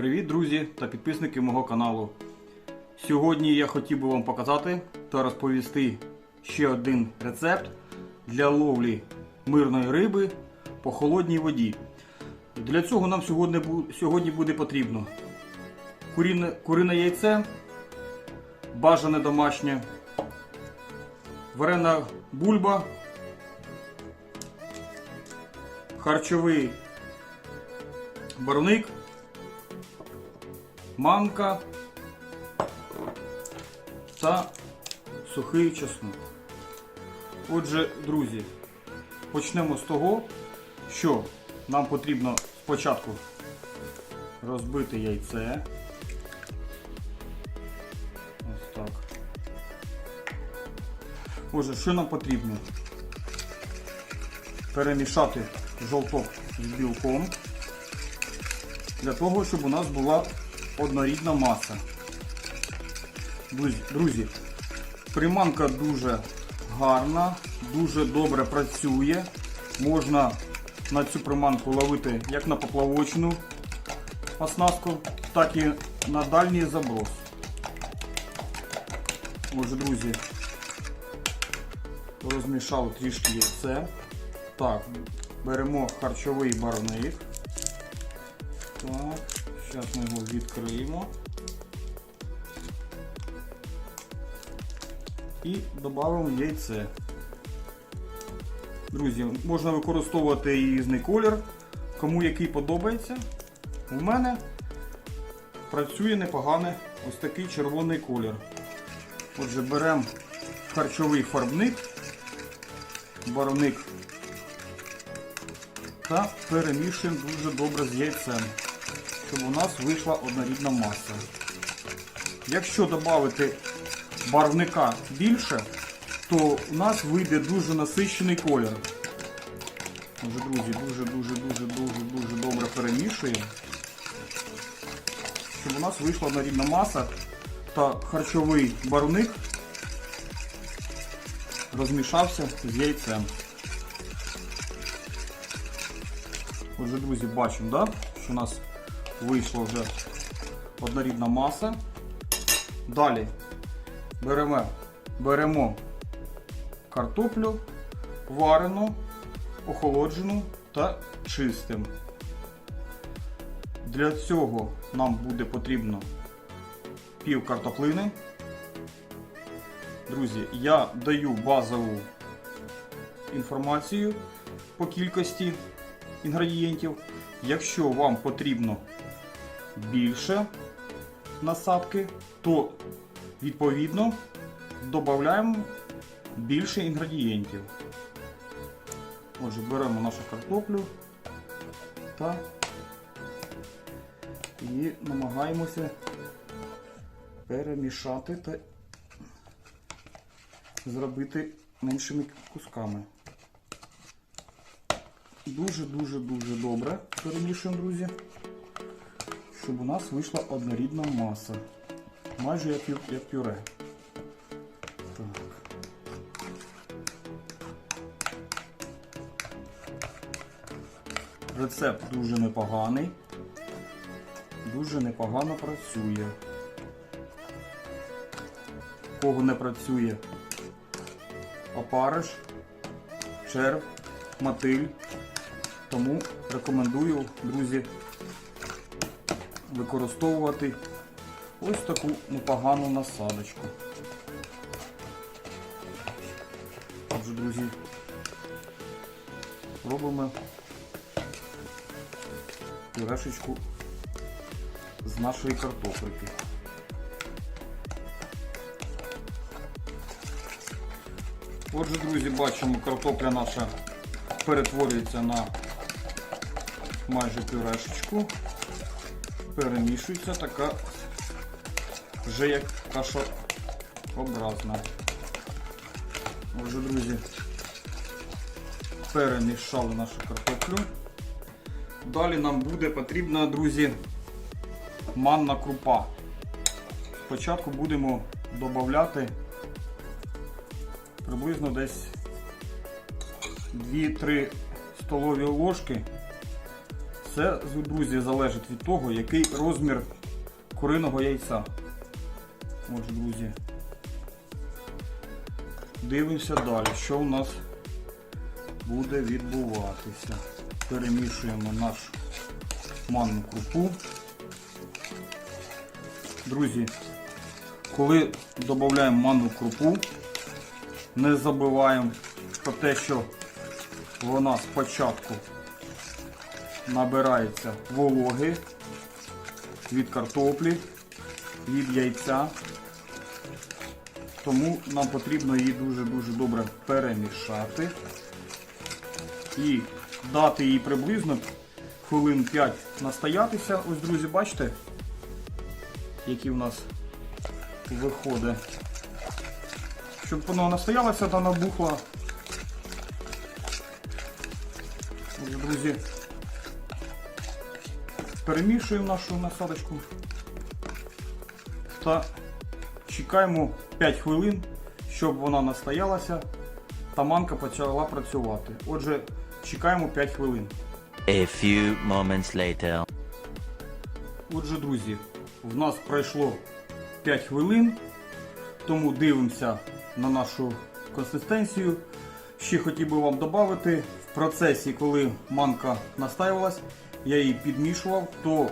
Привіт, друзі та підписники мого каналу. Сьогодні я хотів би вам показати та розповісти ще один рецепт для ловлі мирної риби по холодній воді. Для цього нам сьогодні, сьогодні буде потрібно куріне, курине яйце, бажане домашнє, варена бульба, харчовий барвник, манка та сухий чеснок. Отже, друзі, почнемо з того, що нам потрібно спочатку розбити яйце. Ось так. Отже, що нам потрібно? Перемішати жовток з білком для того, щоб у нас була однорідна маса. Друзі, приманка дуже гарна, дуже добре працює. Можна на цю приманку ловити як на поплавочну оснастку, так і на дальній заброс. Отже, друзі, розмішали трішки яйце. Так, беремо харчовий барвник. Так, зараз ми його відкриємо. І додамо яйце. Друзі, можна використовувати різний колір, кому який подобається. У мене працює непогано ось такий червоний колір. Отже, беремо харчовий фарбник, барвник та перемішуємо дуже добре з яйцем, щоб у нас вийшла однорідна маса. Якщо додати барвника більше, то у нас вийде дуже насичений колір. Отже, друзі, дуже-дуже-дуже-дуже-дуже добре перемішуємо, щоб у нас вийшла однорідна маса та харчовий барвник розмішався з яйцем. Отже, друзі, бачимо, да? що у нас вийшла вже однорідна маса. Далі беремо, беремо картоплю варену, охолоджену та чистим. Для цього нам буде потрібно пів картоплини. Друзі, я даю базову інформацію по кількості інгредієнтів. Якщо вам потрібно більше насадки, то відповідно додаємо більше інгредієнтів. Отже, беремо нашу картоплю та і намагаємося перемішати та зробити меншими кусками. Дуже-дуже-дуже добре перемішуємо, друзі, щоб у нас вийшла однорідна маса. Майже як, як пюре. Так. Рецепт дуже непоганий. Дуже непогано працює. Кого не працює опариш, черв, мотиль. Тому рекомендую, друзі, використовувати ось таку непогану насадочку. Отже, друзі, робимо пюрешечку з нашої картоплики. Отже, друзі, бачимо, картопля наша перетворюється на майже пюрешечку. Перемішується така вже як кашообразна. Отже, друзі, перемішали нашу картоплю. Далі нам буде потрібна, друзі, манна крупа. Спочатку будемо додати приблизно десь 2-3 столові ложки Це, друзі, залежить від того, який розмір куриного яйця. Отже, друзі. Дивимося далі, що у нас буде відбуватися. Перемішуємо нашу манну крупу. Друзі, коли додаємо манну крупу, не забуваємо про те, що вона спочатку набирається вологи від картоплі, від яйця. Тому нам потрібно її дуже-дуже добре перемішати і дати їй приблизно хвилин 5 настоятися. Ось, друзі, бачите, які в нас виходить. Щоб вона настоялася та набухла. Друзі, перемішуємо нашу насадочку та чекаємо 5 хвилин, щоб вона настоялася та манка почала працювати. Отже, чекаємо 5 хвилин. A few moments later. Отже, друзі, в нас пройшло 5 хвилин, тому дивимося на нашу консистенцію. Ще хотів би вам додати, в процесі, коли манка настаювалась, я її підмішував, то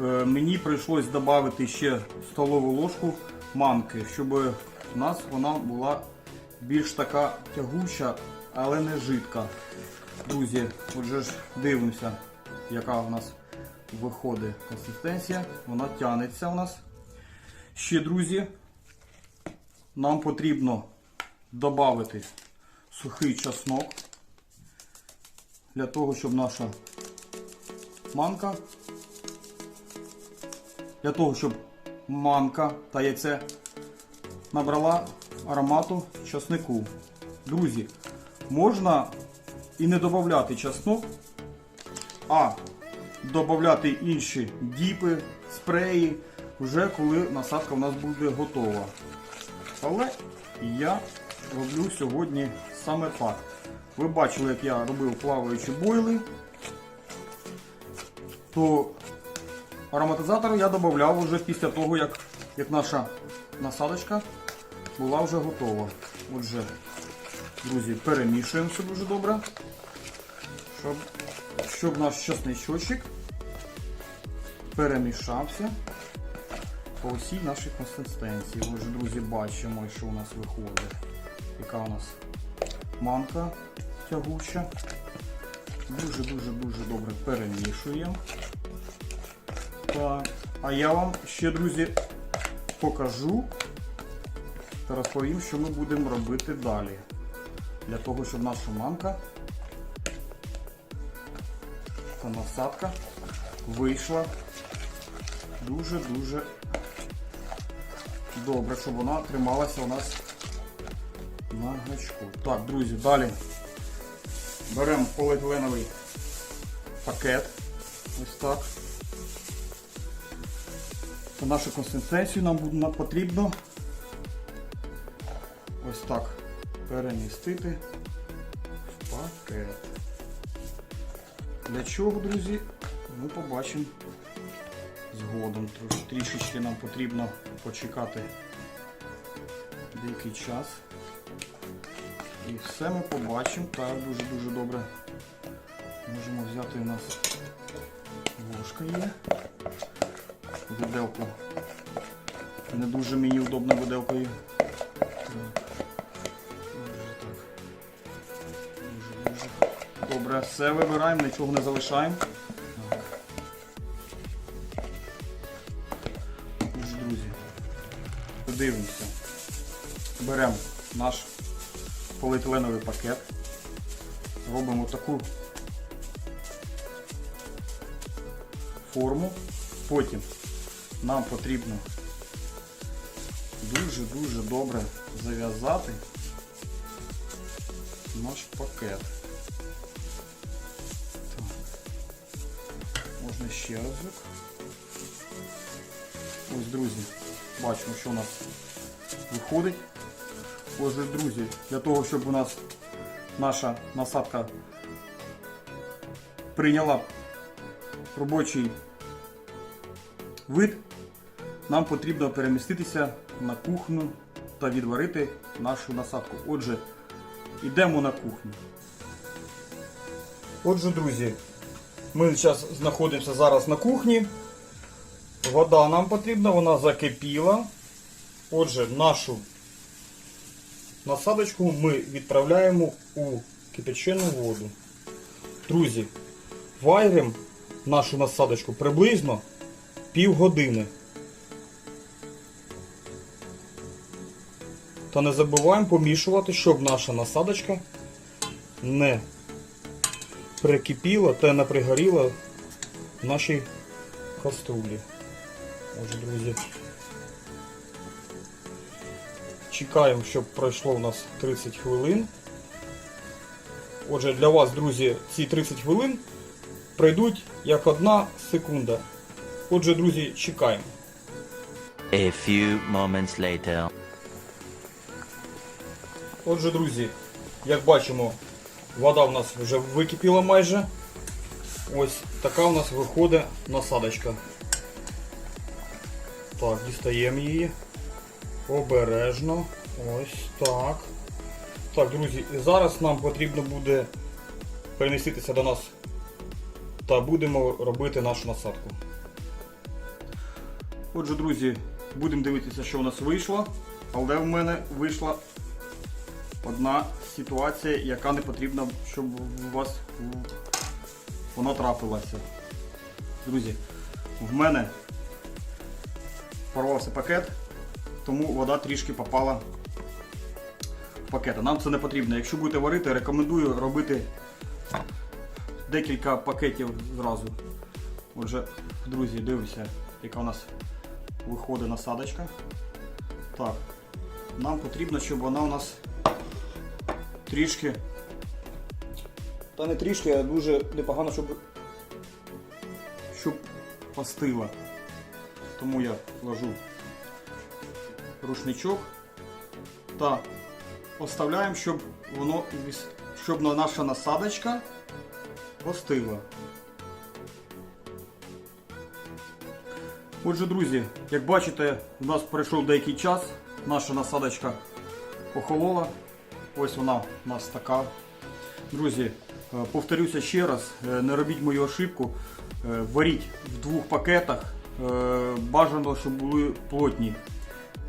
е, мені прийшлось додати ще столову ложку манки, щоб у нас вона була більш така тягуча, але не жидка. Друзі, отже ж дивимося, яка у нас виходить консистенція. Вона тянеться у нас. Ще, друзі, нам потрібно додати сухий чеснок для того, щоб наша манка, для того, щоб манка та яйце набрала аромату часнику. Друзі, можна і не додати чеснок, а додати інші діпи, спреї, вже коли насадка в нас буде готова. Але я роблю сьогодні саме так. Ви бачили, як я робив плаваючі бойли, то ароматизатор я додавав вже після того, як, як наша насадочка була вже готова. Отже, друзі, перемішуємо все дуже добре, щоб, щоб наш чесничочок перемішався по всій нашій консистенції. Отже, друзі, бачимо, що у нас виходить. Яка у нас манка тягуча. Дуже-дуже-дуже добре перемішуємо. А я вам ще, друзі, покажу та розповім, що ми будемо робити далі. Для того, щоб наша манка та насадка вийшла дуже-дуже добре, щоб вона трималася у нас на гачку. Так, друзі, далі беремо поліетиленовий пакет. Ось так. Та нашу консистенцію нам потрібно ось так перемістити в пакет. Для чого, друзі, ми побачимо згодом. Трішечки нам потрібно почекати деякий час. І все ми побачимо. Так, дуже-дуже добре. Можемо взяти у нас ложка є. Виделку. Не дуже мені удобно виделкою. Добре, все вибираємо, нічого не залишаємо. Так. Друзі, подивимося. Беремо наш поліетиленовий пакет, робимо таку форму, потім нам потрібно дуже-дуже добре зав'язати наш пакет. Так. Можна ще разок. Ось, друзі, бачимо, що у нас виходить. Отже, друзі, для того, щоб у нас наша насадка прийняла робочий вид, нам потрібно переміститися на кухню та відварити нашу насадку. Отже, йдемо на кухню. Отже, друзі, ми зараз знаходимося зараз на кухні. Вода нам потрібна, вона закипіла. Отже, нашу насадочку ми відправляємо у кипячену воду. Друзі, варимо нашу насадочку приблизно півгодини. Та не забуваємо помішувати, щоб наша насадочка не прикипіла та не пригоріла в нашій каструлі. Отже, друзі. Чекаємо, щоб пройшло у нас 30 хвилин. Отже, для вас, друзі, ці 30 хвилин пройдуть як одна секунда. Отже, друзі, чекаємо. A few moments later. Отже, друзі, як бачимо, вода в нас вже википіла майже. Ось така у нас виходить насадочка. Так, дістаємо її. Обережно. Ось так. Так, друзі, і зараз нам потрібно буде переміститися до нас та будемо робити нашу насадку. Отже, друзі, будемо дивитися, що у нас вийшло. Але в мене вийшла одна ситуація, яка не потрібна, щоб у вас вона трапилася. Друзі, в мене порвався пакет, тому вода трішки попала в пакет. Нам це не потрібно. Якщо будете варити, рекомендую робити декілька пакетів зразу. Отже, друзі, дивимося, яка у нас виходить насадочка. Так, нам потрібно, щоб вона у нас трішки. Та не трішки, а дуже непогано, щоб, щоб постила. Тому я ложу рушничок та оставляємо, щоб воно щоб наша насадочка постигла. Отже, друзі, як бачите, у нас пройшов деякий час, наша насадочка охолола. Ось вона у нас така. Друзі, е, повторюся ще раз, е, не робіть мою ошибку. Е, Варіть в двох пакетах. Бажано, щоб були плотні.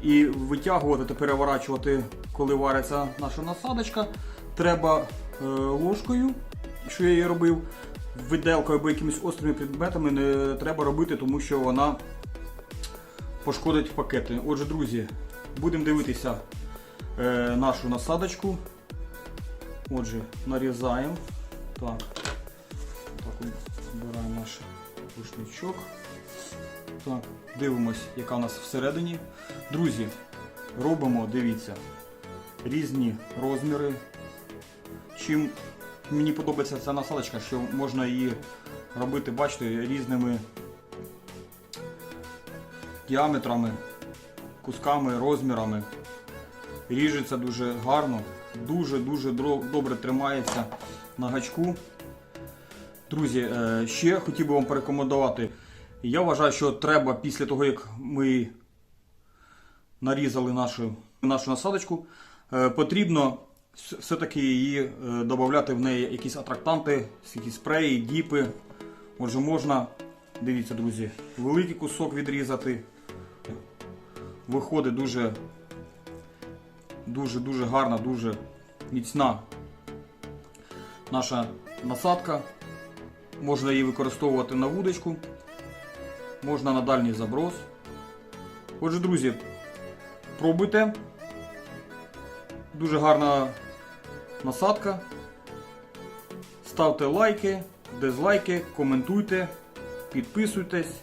І витягувати та переворачувати, коли вариться наша насадочка, треба ложкою, що я її робив, виделкою або якимись острими предметами не треба робити, тому що вона пошкодить пакети. Отже, друзі, будемо дивитися е, нашу насадочку. Отже, нарізаємо. Так, так обираємо наш рушничок. Так, дивимось, яка у нас всередині. Друзі, робимо, дивіться, різні розміри. Чим мені подобається ця насадочка, що можна її робити, бачите, різними діаметрами, кусками, розмірами. Ріжеться дуже гарно, дуже-дуже добре тримається на гачку. Друзі, е, ще хотів би вам порекомендувати. Я вважаю, що треба після того, як ми нарізали нашу, нашу насадочку, е, потрібно все-таки її е, додати в неї якісь атрактанти, якісь спреї, діпи. Отже, можна, дивіться, друзі, великий кусок відрізати. Виходить дуже дуже-дуже гарна, дуже міцна наша насадка. Можна її використовувати на вудочку, можна на дальній заброс. Отже, друзі, пробуйте. Дуже гарна насадка. Ставте лайки, дизлайки, коментуйте, підписуйтесь.